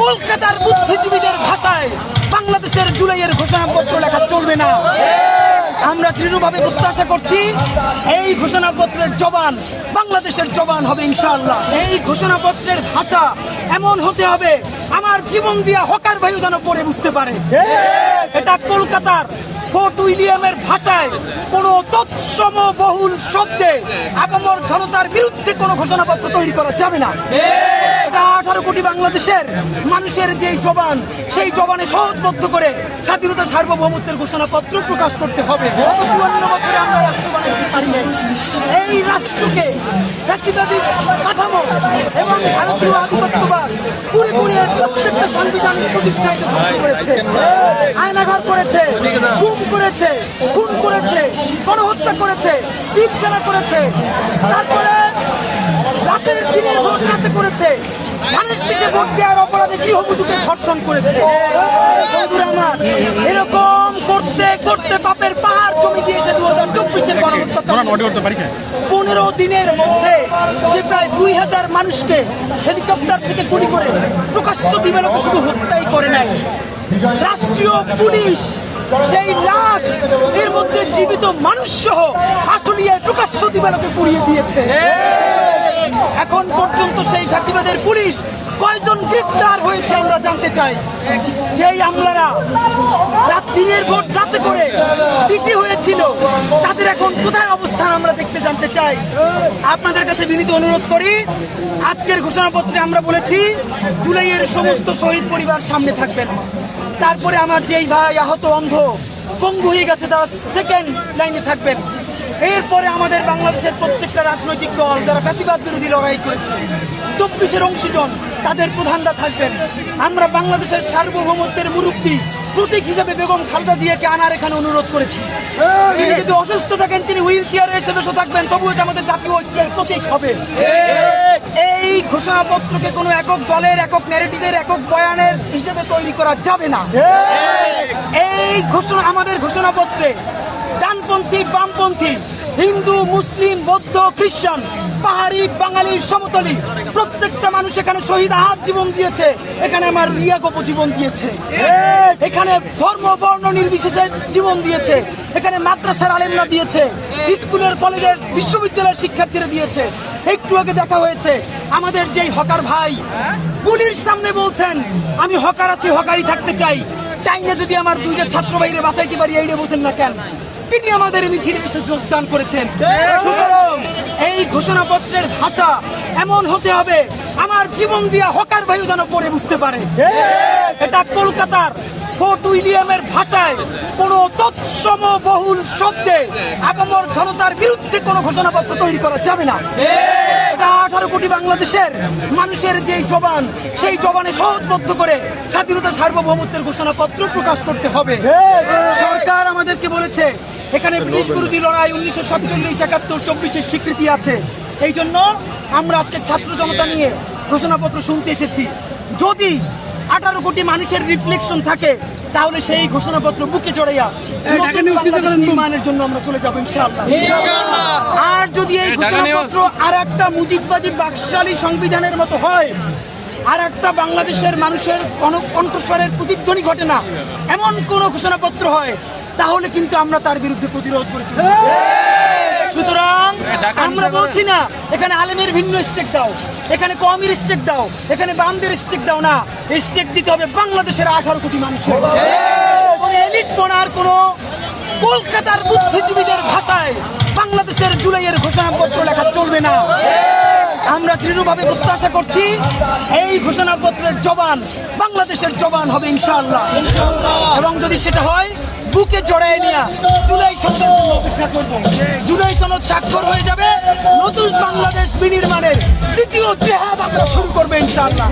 কলকাতার বুদ্ধিজীবীদের ভাষায় বাংলাদেশের জুলাইয়ের ঘোষণাপত্র লেখা চলবে না। আমরা দৃঢ়ভাবে প্রত্যাশা করছি, এই ঘোষণাপত্রের জবান, বাংলাদেশের জবান হবে ইনশাআল্লাহ। এই ঘোষণাপত্রের ভাষা এমন হতে হবে, আমার জীবন দিয়া হকার বায়ু যেন পড়ে বুঝতে পারে। এটা কলকাতার ফোর্ট উইলিয়ামের ভাষায় কোনো তৎসম বহুল শব্দে আপামর জনতার বিরুদ্ধে কোনো ঘোষণাপত্র তৈরি করা যাবে না। আঠারো কোটি বাংলাদেশের মানুষের যে জবান, সেই জবানে সহজবদ্ধ করে স্বাধীনতা সার্বভৌমত্বের ঘোষণাপত্র প্রকাশ করতে হবে। এই রাষ্ট্রকে জাতিবাদী কাঠামো এবং ভারতীয় আধিপত্যবাদ পুরে পুরে প্রত্যেকটা ধ্বংস করেছে। আয়নাঘর করেছে, গুম করেছে, খুন করেছে, গণহত্যা করেছে করেছে, তারপরে রাতের দিনের ভোট রাতে করেছে শীতে ভোট দেওয়ার অপরাধে গৃহবধূকে ধর্ষণ করেছে? বন্ধুরা আমার এরকম করতে করতে পাপের পাহাড় জমি দিয়েছে দু হাজার চব্বিশের পনেরো দিনের মধ্যে সে প্রায় দুই হাজার মানুষকে হেলিকপ্টার থেকে গুলি করে প্রকাশ্য দিবালোকে শুধু হত্যাই করে নাই। রাষ্ট্রীয় পুলিশ সেই লাশ এর মধ্যে জীবিত মানুষ সহ আসলিয়ে প্রকাশ্য দিবালকে পুড়িয়ে দিয়েছে। এখন পর্যন্ত সেই জাতিবাদের পুলিশ কয়জন গ্রেপ্তার হয়েছে আমরা জানতে চাই। যেই আমলারা রাত দিনের ভোট রাতে করে দিতে হয়েছিল, তাদের এখন কোথায় অবস্থান আমরা দেখতে জানতে চাই। আপনাদের কাছে বিনীত অনুরোধ করি, আজকের ঘোষণাপত্রে আমরা বলেছি, জুলাইয়ের সমস্ত শহীদ পরিবার সামনে থাকবেন। তারপরে আমার যেই ভাই আহত অন্ধ, পঙ্গু হয়ে গেছে, তারা সেকেন্ড লাইনে থাকবেন। এরপরে আমাদের বাংলাদেশের প্রত্যেকটা রাজনৈতিক দল যারা ফ্যাসিবাদ বিরোধী লড়াই করেছে চব্বিশের অংশীজন তাদের প্রধানরা থাকবেন। আমরা বাংলাদেশের সার্বভৌমত্বের মুরব্বী প্রতীক হিসেবে বেগম খালদা জিয়াকে আনার এখানে অনুরোধ করেছি। তিনি যদি অসুস্থ থাকেন তিনি হুইল চেয়ারে এসে বসে থাকবেন তবু এটা আমাদের জাতীয় ঐক্যের প্রতীক হবে। এই ঘোষণাপত্রকে কোনো একক দলের একক ন্যারেটিভের একক বয়ানের হিসেবে তৈরি করা যাবে না। এই ঘোষণা আমাদের ঘোষণাপত্রে ডানপন্থী, বামপন্থী, হিন্দু, মুসলিম, বৌদ্ধ খ্রিস্টান পাহাড়ি, বাঙালি, সমতলি, প্রত্যেকটা মানুষ এখানে শহীদ আহাত জীবন দিয়েছে। এখানে আমার রিয়া গোপ জীবন দিয়েছে। এখানে ধর্ম, বর্ণ নির্বিশেষে জীবন দিয়েছে। এখানে মাদ্রাসার আলেমরা দিয়েছে। স্কুলের, কলেজের, বিশ্ববিদ্যালয়ের শিক্ষার্থীরা দিয়েছে। একটু আগে দেখা হয়েছে, আমাদের যেই হকার ভাই, পুলির সামনে বলছেন, আমি হকার আছি, হকারই থাকতে চাই। টাইনে যদি আমার দুইটা ছাত্র বাইরে বাঁচাইতে পারি এইটা বলছেন না কেন? তিনি আমাদের মিছিলে এসে যোগদান করেছেন। সুতরাং এই ঘোষণাপত্রের ভাষা এমন হতে হবে, আমার জীবন দিয়া হকার বায়ু যেন পড়ে বুঝতে পারে। এটা কলকাতার ফোর্ট উইলিয়ামের ভাষায় কোনো তৎসম বহুল শব্দে আপামর জনতার বিরুদ্ধে কোনো ঘোষণাপত্র তৈরি করা যাবে না। এটা আঠারো কোটি বাংলাদেশের মানুষের যে জবান, সেই জবানে সহজবদ্ধ করে স্বাধীনতা সার্বভৌমত্বের ঘোষণাপত্র প্রকাশ করতে হবে। সরকার আমাদেরকে বলেছে এখানে ব্রিটিশ বিরোধী লড়াই উনিশশো সাতচল্লিশ একাত্তর চব্বিশের স্বীকৃতি আছে। এই জন্য আমরা আজকে ছাত্র জনতা নিয়ে ঘোষণাপত্র শুনতে এসেছি। যদি আঠারো কোটি মানুষের রিফ্লেকশন থাকে তাহলে সেই ঘোষণাপত্র বুকে চড়াইয়া নতুন নির্মাণের জন্য আমরা চলে যাব ইনশাআল্লাহ। আর যদি এই ঘোষণাপত্র আর একটা মুজিববাদী বাকশালী সংবিধানের মতো হয় আর একটা বাংলাদেশের মানুষের কণ্ঠস্বরের প্রতিধ্বনি ঘটে না এমন কোন ঘোষণাপত্র হয় তাহলে কিন্তু আমরা তার বিরুদ্ধে প্রতিরোধ করি। সুতরাং আমরা বলছি না এখানে আলেমের ভিন্ন স্টেক দাও এখানে কমের স্টেক দাও এখানে বামদের স্টেক দাও না স্টেক দিতে হবে বাংলাদেশের আঠারো কোটি মানুষের। কোনো এলিট বনার কোনো কলকাতার বুদ্ধিজীবীদের ভাষায় বাংলাদেশের জুলাইয়ের ঘোষণাপত্র লেখা চলবে না। আমরা দৃঢ়ভাবে প্রত্যাশা করছি এই ঘোষণাপত্রের জবান বাংলাদেশের জবান হবে ইনশাআল্লাহ। এবং যদি সেটা হয় বুকে জড়ায় নিয়ে জুলাই সনদের জুলাই সনদ স্বাক্ষর হয়ে যাবে, নতুন বাংলাদেশ বিনির্মাণের দ্বিতীয় চেহারা শুরু করবে ইনশাআল্লাহ।